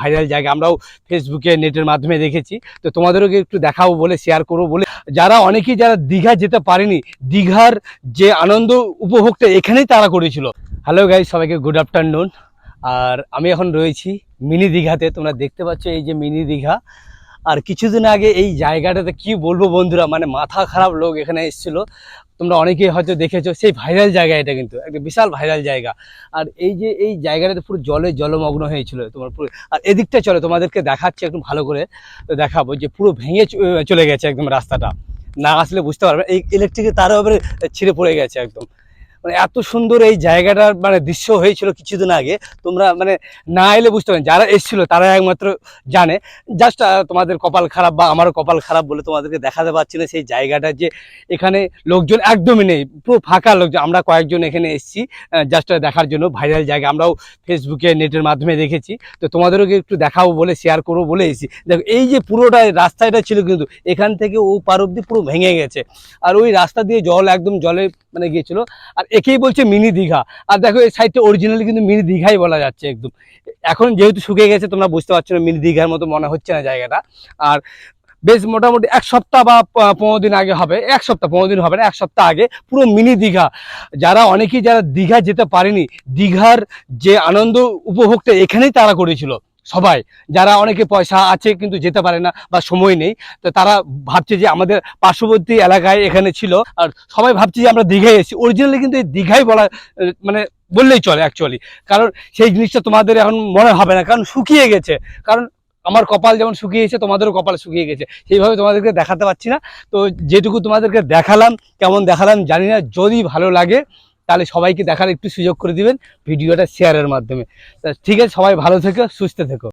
Viral জায়গা, আমরাও ফেসবুকে নেটের মাধ্যমে দেখেছি। তো তোমাদেরকে একটু দেখাবো বলে শেয়ার করব বলে। যারা অনেকেই যারা দীঘা যেতে পারেনি, দীঘার যে আনন্দ উপভোগটা এখানেই তারা করেছিল। হ্যালো গাইজ সবাইকে গুড আফটারনুন আর আমি এখন রয়েছি মিনি দীঘাতে। তোমরা দেখতে পাচ্ছ এই যে মিনি দীঘা। আর কিছুদিন আগে এই জায়গাটাতে কি বলব বন্ধুরা মানে মাথা খারাপ লোক এখানে এসেছিল। তোমরা অনেকেই হয়তো দেখেছ সেই ভাইরাল জায়গা এটা কিন্তু, একটা বিশাল ভাইরাল জায়গা। আর এই যে এই জায়গাটাতে পুরো জলে জলমগ্ন হয়েছিল তোমার পুরো, আর এদিকটা চলে তোমাদেরকে দেখাচ্ছে একদম ভালো করে, তো দেখাবো যে পুরো ভেঙে চলে গেছে একদম রাস্তাটা। না আসলে বুঝতে পারবে এই ইলেকট্রিকের তারও এবারে ছিঁড়ে পড়ে গেছে একদম। মানে এত সুন্দর এই জায়গাটার মানে দৃশ্য হয়েছিল কিছুদিন আগে। তোমরা মানে না এলে বুঝতে পারবে, যারা এসেছিল তারা একমাত্র জানে। জাস্ট তোমাদের কপাল খারাপ বা আমারও কপাল খারাপ বলে তোমাদেরকে দেখাতে পারছি না সেই জায়গাটা যে এখানে লোকজন একদমই নেই, পুরো ফাঁকা লোকজন। আমরা কয়েকজন এখানে এসেছি জাস্ট দেখার জন্য ভাইরাল জায়গা। আমরাও ফেসবুকে নেটের মাধ্যমে দেখেছি। তো তোমাদেরকে একটু দেখাবো বলে শেয়ার করব বলে এসেছি। দেখো, এই যে পুরোটা রাস্তাটা ছিল কিন্তু এখান থেকে ও পার অব্দি পুরো ভেঙে গেছে। আর ওই রাস্তা দিয়ে জল, একদম জলে মানে গিয়েছিল। আর একেই বলছে মিনি দীঘা। আর দেখো, এই সাইডটা অরিজিনালি কিন্তু মিনি দীঘাই বলা যাচ্ছে একদম। এখন যেহেতু শুকিয়ে গেছে, তোমরা বুঝতে পারছ না, মিনি দীঘার মতো মনে হচ্ছে না জায়গাটা। আর বেশ মোটামুটি এক সপ্তাহ বা পনেরো দিন আগে হবে, এক সপ্তাহ, পনেরো দিন হবে না, এক সপ্তাহ আগে পুরো মিনি দীঘা। যারা অনেকেই যারা দীঘা যেতে পারেনি, দীঘার যে আনন্দ উপভোগটা এখানেই তারা করেছিল। সবাই, যারা অনেকে পয়সা আছে কিন্তু যেতে পারে না বা সময় নেই, তো তারা ভাবছে যে আমাদের পার্শ্ববর্তী এলাকায় এখানে ছিল, আর সবাই ভাবছে যে আমরা দীঘায় এসেছি অরিজিনালি কিন্তু এই দীঘাই বলা মানে বললেই চলে অ্যাকচুয়ালি কারণ সেই জিনিসটা তোমাদের এখন মনে হবে না, কারণ শুকিয়ে গেছে। কারণ আমার কপাল যেমন শুকিয়েছে, তোমাদেরও কপাল শুকিয়ে গেছে। সেইভাবে তোমাদেরকে দেখাতে পারছি না। তো যেটুকু তোমাদেরকে দেখালাম, কেমন দেখালাম জানি না, যদি ভালো লাগে তাহলে সবাইকে দেখার একটু সুযোগ করে দিবেন ভিডিওটা শেয়ারের মাধ্যমে। ঠিক আছে, সবাই ভালো থেকো, সুস্থ থেকো।